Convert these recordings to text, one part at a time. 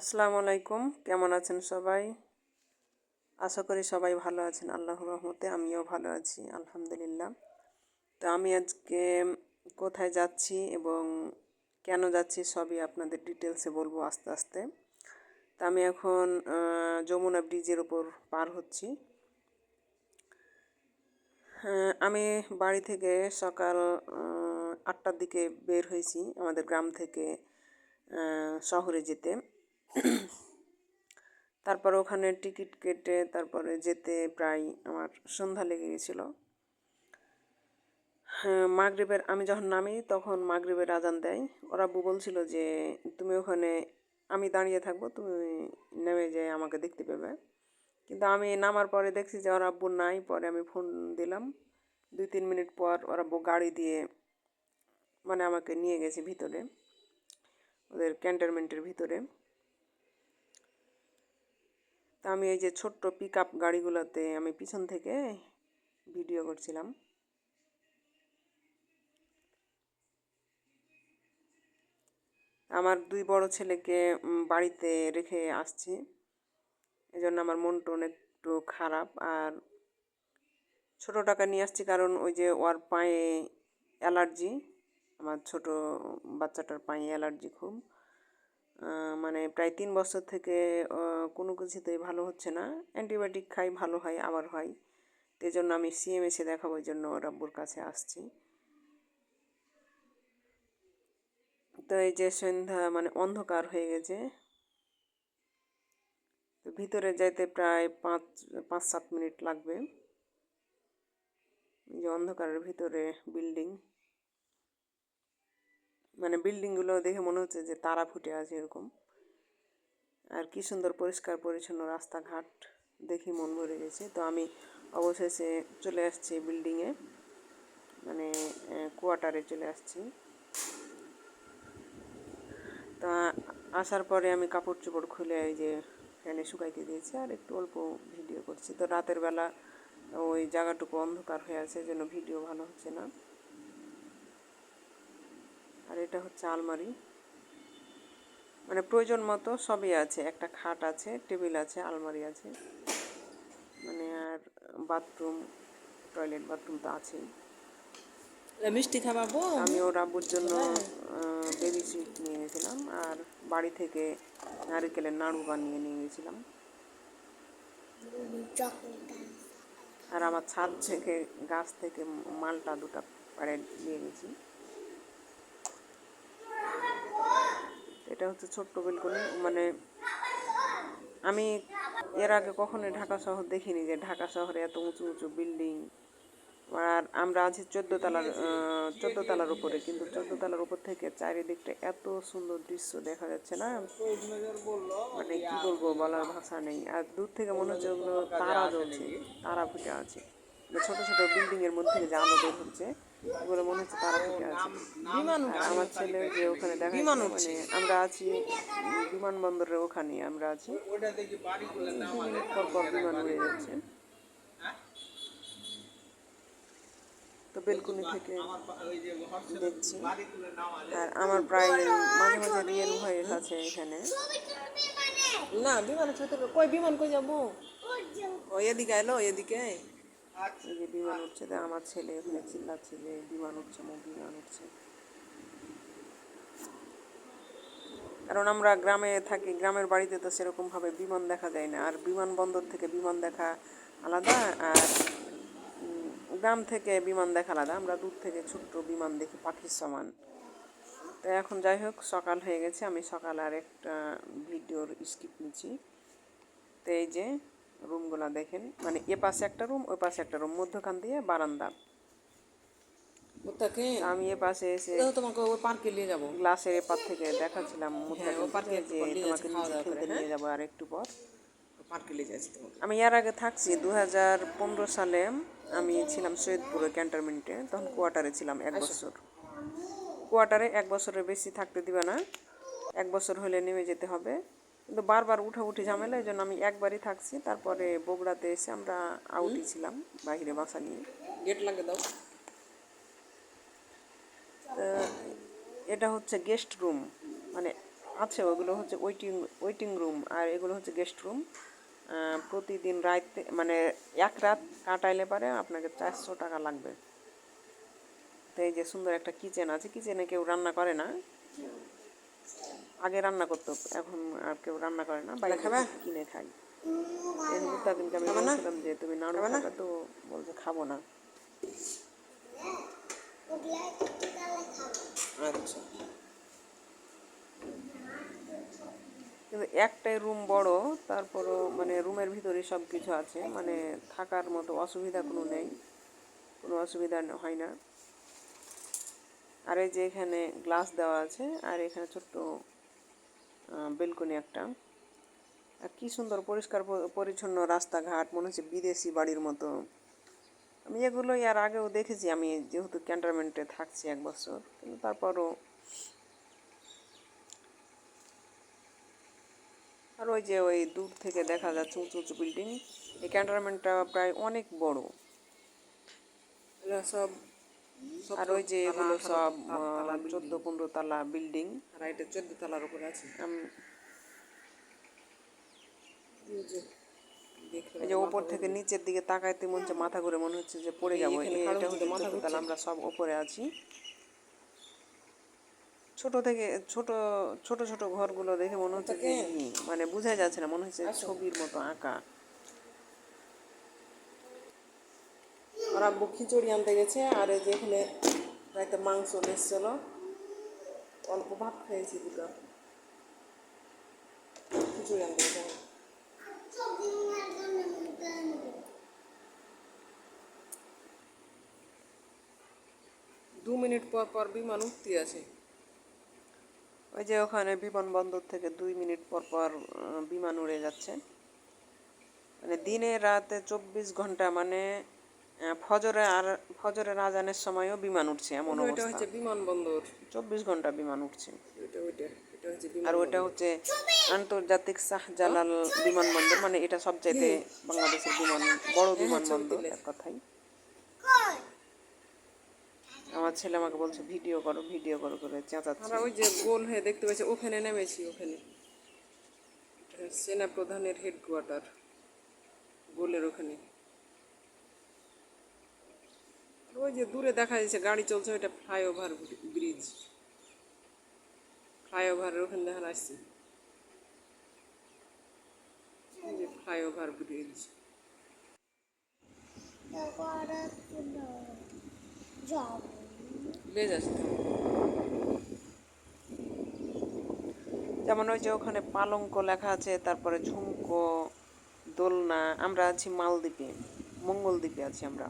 আসসালামু আলাইকুম। কেমন আছেন সবাই? আশা করি সবাই ভালো আছেন। আল্লাহ রহমতে আমিও ভালো আছি, আলহামদুলিল্লাহ। তো আমি আজকে কোথায় যাচ্ছি এবং কেন যাচ্ছি সবই আপনাদের ডিটেলসে বলব আস্তে আস্তে। তো আমি এখন যমুনা ব্রিজের ওপর পার হচ্ছি। আমি বাড়ি থেকে সকাল আটটার দিকে বের হয়েছি আমাদের গ্রাম থেকে শহরে যেতে। তারপর ওখানে টিকিট কেটে তারপরে যেতে প্রায় আমার সন্ধ্যা লেগে গেছিল। হ্যাঁ মাগরিবের, আমি যখন নামি তখন মাগরিবের আজান দেয়। ওরা বলছিল যে, তুমি ওখানে, আমি দাঁড়িয়ে থাকব, তুমি নেমে যেয়ে আমাকে দেখতে পাবে। কিন্তু আমি নামার পরে দেখছি যে ওর আব্বু নাই, পরে আমি ফোন দিলাম। দুই তিন মিনিট পর ওর আব্বু গাড়ি দিয়ে মানে আমাকে নিয়ে গেছে ভিতরে, ওদের ক্যান্টনমেন্টের ভিতরে। তা আমি এই যে ছোট্ট পিক আপ গাড়িগুলোতে আমি পিছন থেকে ভিডিও করছিলাম। আমার দুই বড় ছেলেকে বাড়িতে রেখে আসছি। এজন্য আমার মনটা একটু খারাপ। আর ছোট টাকা নিয়ে আসছি কারণ ওই যে ওর পায়ে অ্যালার্জি আমার ছোট বাচ্চাটার পায়ে অ্যালার্জি খুব। মানে প্রায় তিন বছর থেকে কোনো কিছুতেই ভালো হচ্ছে না। অ্যান্টিবায়োটিক খাই, ভালো হয়, আবার হয়। তো জন্য আমি সিএমএসে দেখাবো জন্য ওর আব্বুর কাছে আসছি। তো এই যে সন্ধ্যা মানে অন্ধকার হয়ে গেছে। তো ভিতরে যাইতে প্রায় পাঁচ পাঁচ সাত মিনিট লাগবে। যে অন্ধকারের ভিতরে বিল্ডিং মানে বিল্ডিংগুলো দেখে মনে হচ্ছে যে তারা ফুটে আছে এরকম। আর কি সুন্দর পরিষ্কার পরিচ্ছন্ন রাস্তাঘাট দেখি মন ভরে গেছে। তো আমি অবশেষে চলে আসছি বিল্ডিংয়ে মানে কোয়ার্টারে চলে আসছি। তা, আসার পরে আমি কাপড় চোপড় খুলে এই যে ফ্যানে শুকাইতে দিয়েছি আর একটু অল্প ভিডিও করছি। তো রাতের বেলা ওই জায়গাটুকু অন্ধকার হয়ে আছে, যেন ভিডিও ভালো হচ্ছে না। আর এটা হচ্ছে আলমারি। মানে প্রয়োজন মতো সবই আছে একটা খাট আছে টেবিল আছে আলমারি আছে। মানে আর বাথরুম টয়লেট বাথরুম তো আছেই। মিষ্টি খাওয়াবো আমি ওর আব্বুর জন্য বেবি সুইট নিয়ে গেছিলাম আর বাড়ি থেকে নারিকেলের নাড়ু বানিয়ে নিয়ে গেছিলাম। আর আমার ছাদ থেকে গাছ থেকে মালটা দুটো পাড়ে নিয়ে গেছি। এটা হচ্ছে ছোট্ট বেলকনি। মানে আমি এর আগে কখনোই ঢাকা শহর দেখিনি যে ঢাকা শহরে এত উঁচু উঁচু বিল্ডিং। আর আমরা আছি চোদ্দ তলার চোদ্দ তলার উপরে, কিন্তু চোদ্দ তলার উপর থেকে চারিদিকটা এত সুন্দর দৃশ্য দেখা যাচ্ছে না? মানে কি বলব বলার ভাষা নেই। আর দূর থেকে মনে হচ্ছে ওগুলো তারা জ্বলছে, তারা ফুটে আছে। ছোট ছোট বিল্ডিং এর মধ্যে যে আলো বের হচ্ছে ওগুলো মনে হচ্ছে তারা আছে। বিমান আমার ছেলে যে ওখানে দেখা বিমান মানে আমরা আছি বিমানবন্দরের ওখানে আমরা আছি। দু মিনিট পর পর বিমান উড়ে যাচ্ছে। তো বেলকুনি থেকে দেখছি। আর। আমার প্রায় মাঝে মাঝে রিয়েল ভয়েস আছে এখানে। না বিমান সাথে কই বিমান কই যাব? ও এদিকে এলো এদিকে এই যে বিমান উঠছে আমার ছেলে ওখানে চিল্লাচ্ছে যে বিমান উঠছে, মো বিমান উঠছে। কারণ আমরা গ্রামে থাকি, গ্রামের বাড়িতে তো সেরকমভাবে বিমান দেখা যায় না। আর বিমানবন্দর থেকে বিমান দেখা আলাদা, আর গ্রাম থেকে বিমান দেখা আলাদা। আমরা দূর থেকে ছোট্ট বিমান দেখি পাখির সমান। তো এখন যাই হোক, সকাল হয়ে গেছে। আমি সকাল আর একটা ভিডিওর স্কিপ নিচ্ছি। তো এই যে রুমগুলা দেখেন। মানে এ পাশে একটা রুম ওই পাশে একটা রুম মধ্যখান দিয়ে বারান্দা। আমি এ পাশে এসে তোমাকে ওই পার্কে নিয়ে যাব। গ্লাসের এপার থেকে দেখাচ্ছিলাম মুদ্রাকে পার্কে নিয়ে নিয়ে যাব আর একটু পর। পার্কে নিয়ে যাচ্ছি আমি এর আগে থাকছি দু হাজার পনেরো সালে। আমি ছিলাম সৈয়দপুরে ক্যান্টনমেন্টে তখন কোয়ার্টারে ছিলাম এক বছর। কোয়ার্টারে এক বছরের বেশি থাকতে দিবে না। এক বছর হলে নেমে যেতে হবে। কিন্তু বারবার উঠা উঠি ঝামেলা এই জন্য আমি একবারই থাকছি। তারপরে বগুড়াতে এসে আমরা আউটই ছিলাম বাইরে বাসা নিয়ে। গেট লাগে দাও। এটা হচ্ছে গেস্ট রুম মানে আছে ওগুলো হচ্ছে ওয়েটিং ওয়েটিং রুম আর এগুলো হচ্ছে গেস্ট রুম প্রতিদিন রাইতে মানে এক রাত কাটাইলে পারে আপনাকে চারশো টাকা লাগবে। তো এই যে সুন্দর একটা কিচেন আছে কিচেনে কেউ রান্না করে না। আগে রান্না করতো এখন আর কেউ রান্না করে না বাইরে কিনে খাই। মুতাবিনকে আমি বলছিলাম যে তুমি নাড়ু খাবে তো? বলছে খাব না। আচ্ছা। কিন্তু একটাই রুম বড় তারপরও মানে রুমের ভিতরে সব কিছু আছে মানে থাকার মতো অসুবিধা কোনো নেই কোনো অসুবিধা হয় না। আর এই যে এখানে গ্লাস দেওয়া আছে আর এখানে ছোট্ট বেলকনি একটা। আর কি সুন্দর পরিষ্কার পরিচ্ছন্ন রাস্তাঘাট, মনে হচ্ছে বিদেশি বাড়ির মতো। আমি এগুলো আর আগেও দেখেছি, আমি যেহেতু ক্যান্টনমেন্টে থাকছি এক বছর, কিন্তু তারপরও। আর ওই যে ওই দূর থেকে দেখা যাচ্ছে উঁচু উঁচু বিল্ডিং, এই ক্যান্টনমেন্টটা প্রায় অনেক বড়। এগুলো সব আর ওই যে এগুলো সব চোদ্দ পনেরো তলা বিল্ডিং এটা চোদ্দ তলার উপরে আছে। এই যে ওপর থেকে নিচের দিকে তাকাইতে মনে হচ্ছে মাথা ঘুরে মনে হচ্ছে যে পড়ে যাব। এটা হচ্ছে মাথা আমরা সব ওপরে আছি। ছোট থেকে ছোট ছোট ছোট ঘরগুলো দেখে মনে হচ্ছে মানে বোঝাই যাচ্ছে না মনে হচ্ছে ছবির মতো আঁকা। আব্বু খিচুড়ি আনতে গেছে, আর এই যে এখানে রাইতে মাংস এসেছিল অল্প ভাত খেয়েছি দুটো। খিচুড়ি আনতে গেছে দু মিনিট পর পর বিমান উঠতে আছে ওই যে ওখানে বিমানবন্দর থেকে দুই মিনিট পর পর বিমান উড়ে যাচ্ছে। মানে দিনে রাতে চব্বিশ ঘণ্টা মানে আহ, ফজরে আর ফজরের আজানের সময়ও বিমান উঠছে এমন অবস্থা। হচ্ছে বিমানবন্দর চব্বিশ ঘণ্টা বিমান উঠছে। আর ওটা হচ্ছে আন্তর্জাতিক শাহজালাল বিমানবন্দর মানে এটা সবচাইতে বাংলাদেশের বিমান বড় বিমানবন্দর এক কথাই। আমার ছেলে আমাকে বলছে ভিডিও করো ভিডিও করো করে চেঁচাচ্ছে। আমরা ওই যে গোল হয়ে দেখতে পাচ্ছি ওখানে নেমেছি ওখানে। সেনা প্রধানের হেডকোয়ার্টার গোলের ওখানে আর ওই যে দূরে দেখা যাচ্ছে, গাড়ি চলছে ওইটা ফ্লাইওভার ব্রিজ। ফ্লাইওভারের ওখানে দেখা আসছে। Flyover bridge. যেমন ওই যে ওখানে পালঙ্ক লেখা আছে, তারপরে ঝুমকো, দোলনা, আমরা আছি মালদ্বীপে, মঙ্গলদ্বীপে আছি আমরা।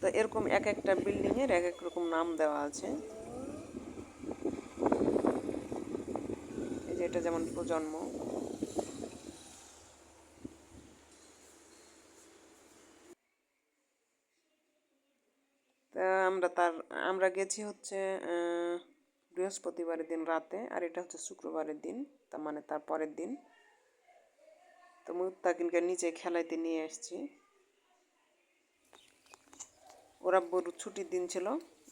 তো এরকম এক একটা বিল্ডিং এর এক এক রকম নাম দেওয়া আছে। এই যে এটা যেমন প্রজন্ম। আমরা তার, আমরা গেছি হচ্ছে বৃহস্পতিবারের দিন রাতে, আর এটা হচ্ছে শুক্রবারের দিন, তার মানে তার পরের দিন। তো মুত্তাকিনকে নিচে খেলাইতে নিয়ে এসেছি ওরা বোর ছুটির দিন ছিল।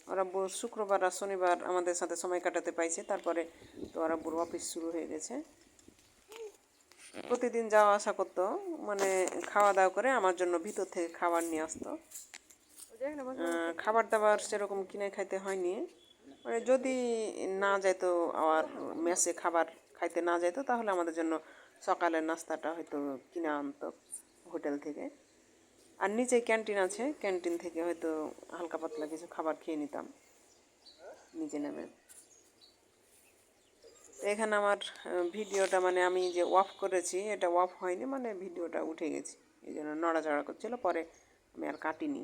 ওরা বোর শুক্রবার আর শনিবার আমাদের সাথে সময় কাটাতে পাইছে। তারপরে তো ওরা বোর অফিস শুরু হয়ে গেছে। প্রতিদিন যাওয়া আসা করতো। মানে খাওয়া দাওয়া করে আমার জন্য ভিতর থেকে খাবার নিয়ে আসতো। খাবার দাবার সেরকম কিনে খাইতে হয়নি। মানে যদি না যাইতো আমার মেসে খাবার খাইতে না যাইতো, তাহলে আমাদের জন্য সকালের নাস্তাটা হয়তো কিনে আনতো হোটেল থেকে। আর নিচে ক্যান্টিন আছে, ক্যান্টিন থেকে হয়তো হালকা পাতলা কিছু খাবার খেয়ে নিতাম। নিজে নেমে। এখানে আমার ভিডিওটা মানে আমি যে অফ করেছি, এটা অফ হয়নি মানে ভিডিওটা উঠে গেছে। এই জন্য নড়াচড়া করছিল, পরে আমি আর কাটিনি।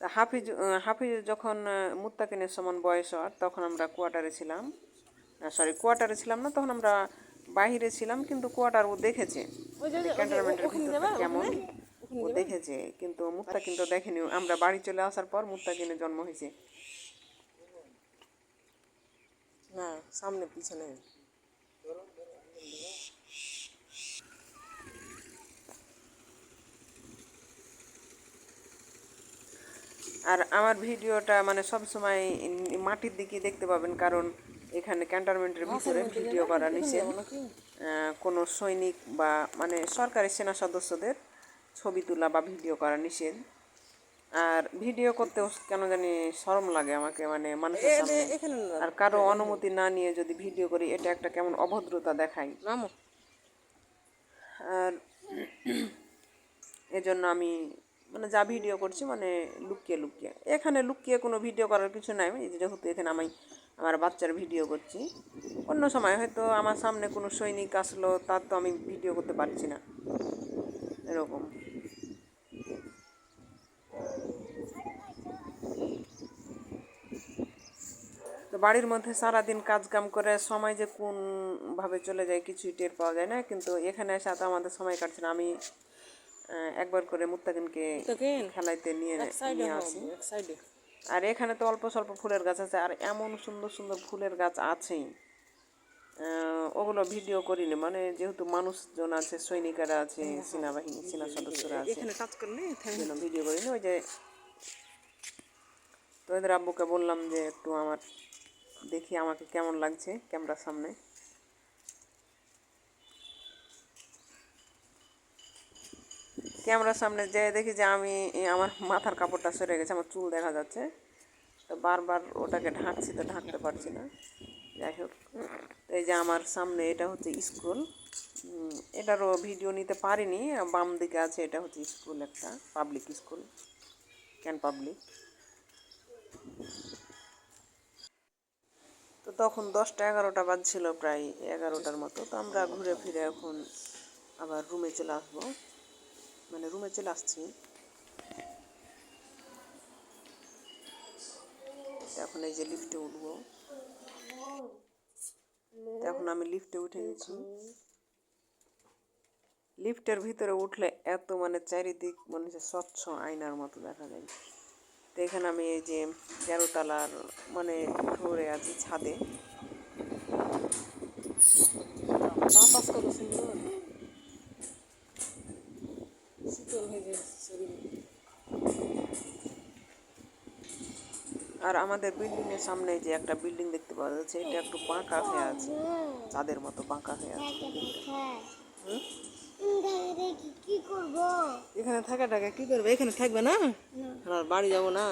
হাফিজ হাফিজ যখন মুত্তাকিনের সমান বয়স হওয়ার, তখন আমরা কোয়ার্টারে ছিলাম। সরি কোয়ার্টারে ছিলাম না, তখন আমরা বাইরে ছিলাম কিন্তু কোয়ার্টার ও দেখেছে। ক্যান্টনমেন্টের ভিতরটা কেমন? ও দেখেছে কিন্তু মুত্তাকিন তো দেখেনি। আমরা বাড়ি চলে আসার পর মুত্তাকিনের জন্ম হয়েছে। না সামনে পিছনে। আর আমার ভিডিওটা মানে সবসময় মাটির দিকে দেখতে পাবেন কারণ এখানে ক্যান্টনমেন্টের ভিতরে ভিডিও করা নিষেধ কোনো সৈনিক বা মানে সরকারি সেনা সদস্যদের ছবি তোলা বা ভিডিও করা নিষেধ আর ভিডিও করতেও কেন জানি শরম লাগে আমাকে মানে মানুষের সামনে। আর কারও অনুমতি না নিয়ে যদি ভিডিও করি এটা একটা কেমন অভদ্রতা দেখায়। আর এজন্য আমি মানে যা ভিডিও করছি মানে লুকিয়ে লুকিয়ে। এখানে লুকিয়ে কোনো ভিডিও করার কিছু নাই যেহেতু এখানে আমি আমার বাচ্চার ভিডিও করছি। অন্য সময় হয়তো আমার সামনে কোনো সৈনিক আসলো, তার তো আমি ভিডিও করতে পারছি না। এরকম। তো বাড়ির মধ্যে সারাদিন কাজ কাম করে সময় যে কোন ভাবে চলে যায় কিছুই টের পাওয়া যায় না, কিন্তু এখানে এসে তো আমাদের সময় কাটছে না। আমি একবার করে মুত্তাকিনকে খেলাইতে নিয়ে নিয়ে আসি। আর এখানে তো অল্প স্বল্প ফুলের গাছ আছে আর এমন সুন্দর সুন্দর ফুলের গাছ আছেই। ওগুলো ভিডিও করিনি মানে যেহেতু মানুষজন আছে সৈনিকেরা আছে সেনাবাহিনী সেনা সদস্যরা আছে। ভিডিও করিনি ওই যে তো এদের আব্বুকে বললাম যে একটু আমার দেখি আমাকে কেমন লাগছে ক্যামেরার সামনে। ক্যামেরার সামনে যে দেখি যে আমি আমার মাথার কাপড়টা সরে গেছে, আমার চুল দেখা যাচ্ছে। তো বারবার ওটাকে ঢাকছি, তো ঢাকতে পারছি না। যাই হোক এই যে আমার সামনে এটা হচ্ছে স্কুল। এটারও ভিডিও নিতে পারিনি বাম দিকে আছে এটা হচ্ছে স্কুল একটা, পাবলিক স্কুল, ক্যান পাবলিক। তো তখন দশটা, এগারোটা বাজছিল প্রায় এগারোটার মতো। তো আমরা ঘুরে ফিরে এখন আবার রুমে চলে আসব। মানে রুমে চলে আসছি। এখন এই যে লিফটে উঠবো। এখন আমি লিফটে উঠে গেছি। লিফটের ভিতরে উঠলে এত মানে চারিদিক মনে হচ্ছে স্বচ্ছ আয়নার মতো দেখা যায়। তো এখানে আমি এই যে তেরোতলার মানে ফ্লোরে আছি ছাদে। কত সুন্দর। শীতল হয়ে শরীর আর আমাদের বিল্ডিং এর সামনে যে একটা বিল্ডিং দেখতে পাওয়া যাচ্ছে, এটা একটু বাঁকা হয়ে আছে। চাঁদের মতো বাঁকা হয়ে আছে কি করব এখানে থাকাটাকে কি করবে? এখানে থাকবে না? আর বাড়ি যাব না?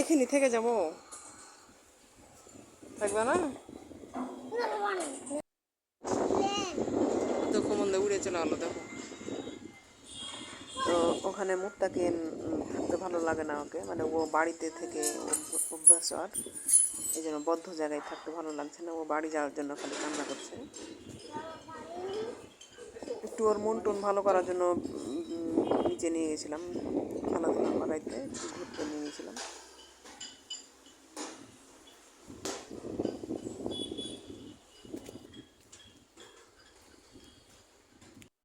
এখানে থেকে যাব। থাকবে না? উড়ে চলে গেলো দেখো। তো ওখানে মুক্তাকিন উম, থাকতে ভালো লাগে না ওকে। মানে ও বাড়িতে থেকে অভ্যাস আর এই জন্য বদ্ধ জায়গায় থাকতে ভালো লাগছে না। ও বাড়ি যাওয়ার জন্য খালি কান্না করছে। একটু ওর মন টন ভালো করার জন্য নিচে নিয়ে গেছিলাম। খেলাধুলা করাইতে ঘুরতে নিয়ে গেছিলাম।